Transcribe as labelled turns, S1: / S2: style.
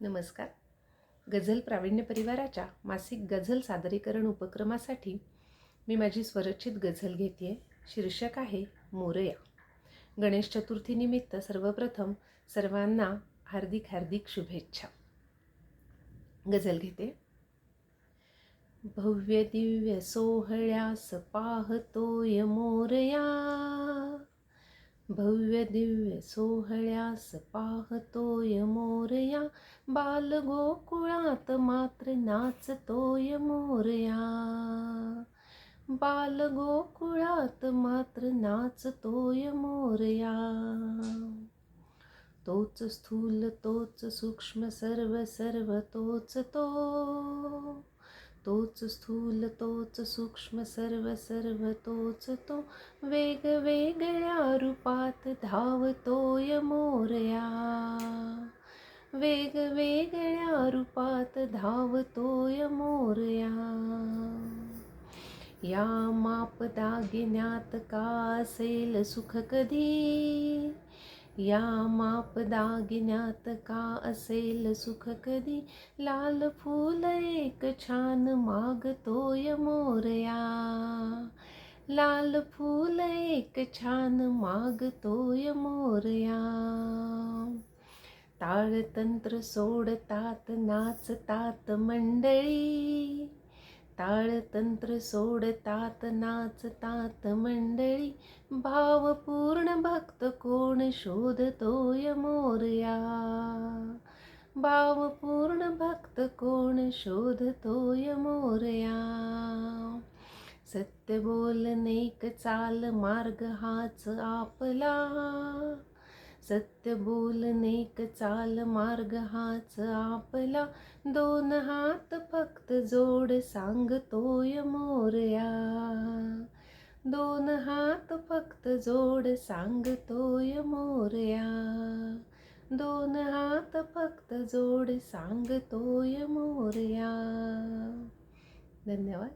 S1: नमस्कार. गझल प्रावीण्य परिवाराच्या मासिक गझल सादरीकरण उपक्रमासाठी मी माझी स्वरचित गझल घेते आहे शीर्षक आहे मोरया. गणेश चतुर्थीनिमित्त सर्वप्रथम सर्वांना हार्दिक हार्दिक शुभेच्छा. गझल घेते. भव्य दिव्य सोहळ्यास पाहतोय मोरया. भव्य दिव्य सोहळ्यास पाहतोय मोरया. बाल गोकुळात मात्र नाचतोय मोरया. बाल गोकुळात मात्र नाचतोय मोरया. तोच स्थूल तोच सूक्ष्म सर्व सर्व तोच तो तोच स्थूल तोच सूक्ष्म सर्व सर्व तोच तो. वेगवेगळ्या रूपात धावतोय मोरया. वेगवेगळ्या रूपात धावतोय मोरया. या माप दागिन्यात का असेल सुख कधी? या माप दागिन्यात का असेल सुख कधी? लाल फूल एक छान मागतोय मोरया. लाल फूल एक छान मागतोय मोरया. ताळतंत्र सोडतात नाचतात मंडळी. ताळतंत्र सोडतात नाचतात मंडळी. भावपूर्ण भक्त कोण शोधतोय मोरया? भावपूर्ण भक्त कोण शोधतोय मोरया? सत्य बोलनेक चाल मार्ग हाच आपला. सत्य बोलनेक चाल मार्ग हाच आपला. दोन हात फक्त जोड सांगतोय मोरया. दोन हात फक्त जोड सांगतोय मोरया. दोन हात फक्त जोड सांगतोय मोरया. धन्यवाद.